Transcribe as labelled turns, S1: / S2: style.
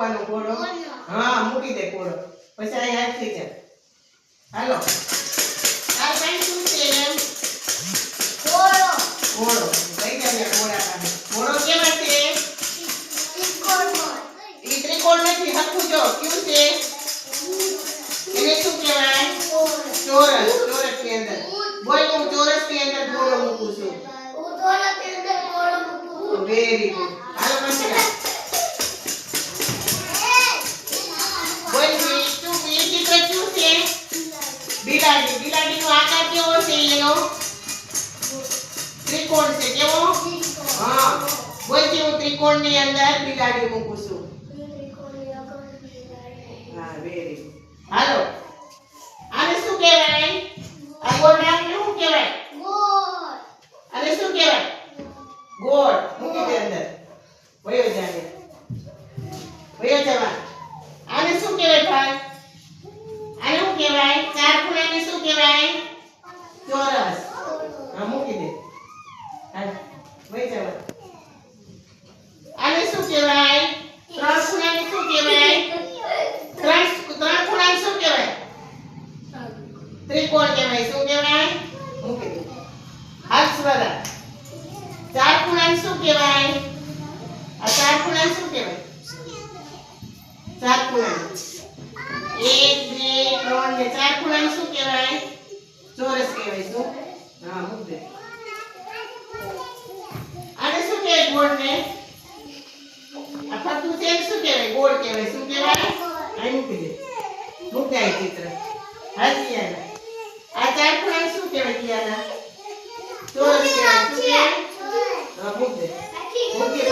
S1: મૂકી દે કોળો. પછી અહીં થઈ જાય. હાલો. આ કાંઈ શું છે એમ?
S2: કોળો.
S1: ઘોડો કઈ ગયા ને ઘોડા પાસે ઘોડો કેવા છે? એ ત્રિકોણ નથી હકું જો. કેવું છે? એને શું કહેવાય? ચોરસ. ચોરસની અંદર. બોલ હું ચોરસની અંદર ઘોડો મૂકું છું?
S2: ઉતોલા તે અંદર કોળો મૂકું
S1: વેરી ગુડ હાલો પછી બિલાડી બિલાડીનો આકાર કેવો છે એનો? ત્રિકોણ છે. કેવો? હા. બોલ કેવો ત્રિકોણની અંદર બિલાડી મૂકું છું. હા હાલો. આને શું કહેવાય? આ ગોળડાને શું કહેવાય? આને શું કહેવાય? ગોળ. મૂકી દે અંદર. વયો જાને વયો જવા આને શું કહેવાય ભાઈ આને શું કહેવાય ચાર શું કહેવાય? ચોરસ. હા, મૂકી દે. વહી જવા. આને શું કહેવાય? ત્રણ ખૂણાને શું કહેવાય? ત્રણ ત્રણ ખૂણાને શું કહેવાય? ત્રિકોણ કહેવાય. શું કહેવાય? મૂકી દે. હાથ સ્વરા ચાર ખૂણાને શું કહેવાય? આ ચાર ખૂણાને શું કહેવાય? ચાર ખૂણાને. આ ફરતું છે શું કહેવાય ગોળ કહેવાય. શું કહેવાય? અહીં મૂકી દે. મૂકાય ચિત્ર. હા કિયાના આ ચાર ખૂણા શું શું કહેવાય? હા, મૂક દે. મૂકી